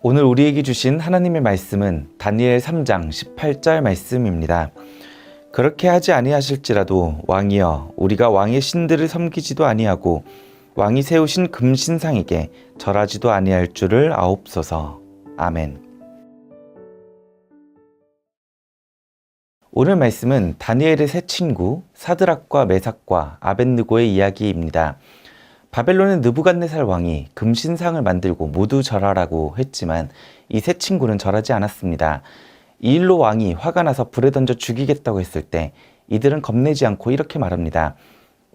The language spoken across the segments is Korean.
오늘 우리에게 주신 하나님의 말씀은 다니엘 3장 18절 말씀입니다. 그렇게 하지 아니하실지라도 왕이여 우리가 왕의 신들을 섬기지도 아니하고 왕이 세우신 금신상에게 절하지도 아니할 줄을 아옵소서. 아멘. 오늘 말씀은 다니엘의 세 친구 사드락과 메삭과 아벤느고의 이야기입니다. 바벨론의 느부갓네살 왕이 금신상을 만들고 모두 절하라고 했지만 이 세 친구는 절하지 않았습니다. 이 일로 왕이 화가 나서 불에 던져 죽이겠다고 했을 때 이들은 겁내지 않고 이렇게 말합니다.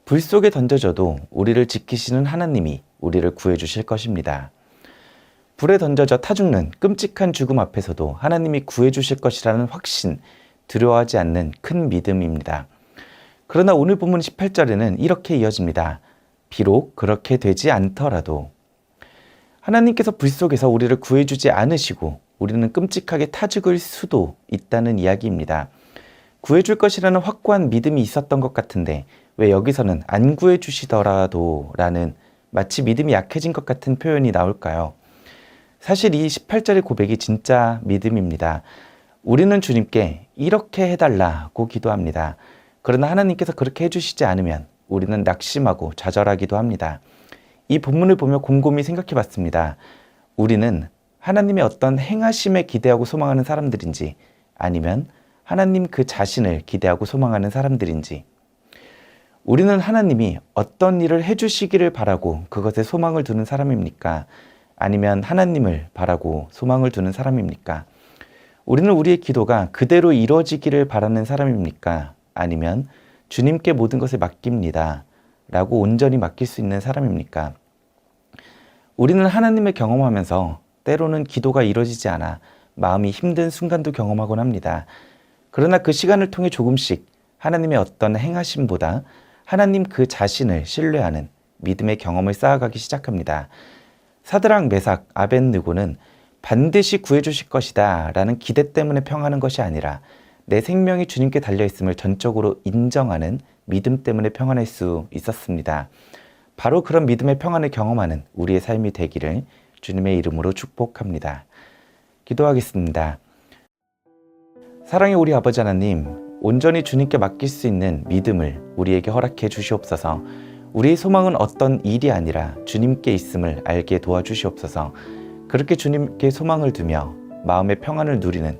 불 속에 던져져도 우리를 지키시는 하나님이 우리를 구해 주실 것입니다. 불에 던져져 타 죽는 끔찍한 죽음 앞에서도 하나님이 구해 주실 것이라는 확신, 두려워하지 않는 큰 믿음입니다. 그러나 오늘 본문 18절에는 이렇게 이어집니다. 비록 그렇게 되지 않더라도 하나님께서 불 속에서 우리를 구해주지 않으시고 우리는 끔찍하게 타 죽을 수도 있다는 이야기입니다. 구해줄 것이라는 확고한 믿음이 있었던 것 같은데 왜 여기서는 안 구해주시더라도 라는 마치 믿음이 약해진 것 같은 표현이 나올까요? 사실 이 18절의 고백이 진짜 믿음입니다. 우리는 주님께 이렇게 해달라고 기도합니다. 그러나 하나님께서 그렇게 해주시지 않으면 우리는 낙심하고 좌절하기도 합니다. 이 본문을 보며 곰곰이 생각해 봤습니다. 우리는 하나님의 어떤 행하심에 기대하고 소망하는 사람들인지 아니면 하나님 그 자신을 기대하고 소망하는 사람들인지 우리는 하나님이 어떤 일을 해주시기를 바라고 그것에 소망을 두는 사람입니까? 아니면 하나님을 바라고 소망을 두는 사람입니까? 우리는 우리의 기도가 그대로 이루어지기를 바라는 사람입니까? 아니면 주님께 모든 것을 맡깁니다. 라고 온전히 맡길 수 있는 사람입니까? 우리는 하나님을 경험하면서 때로는 기도가 이루어지지 않아 마음이 힘든 순간도 경험하곤 합니다. 그러나 그 시간을 통해 조금씩 하나님의 어떤 행하심보다 하나님 그 자신을 신뢰하는 믿음의 경험을 쌓아가기 시작합니다. 사드랑 메삭 아벤느고는 반드시 구해주실 것이다 라는 기대 때문에 평하는 것이 아니라 내 생명이 주님께 달려있음을 전적으로 인정하는 믿음 때문에 평안할 수 있었습니다. 바로 그런 믿음의 평안을 경험하는 우리의 삶이 되기를 주님의 이름으로 축복합니다. 기도하겠습니다. 사랑의 우리 아버지 하나님, 온전히 주님께 맡길 수 있는 믿음을 우리에게 허락해 주시옵소서. 우리의 소망은 어떤 일이 아니라 주님께 있음을 알게 도와주시옵소서. 그렇게 주님께 소망을 두며 마음의 평안을 누리는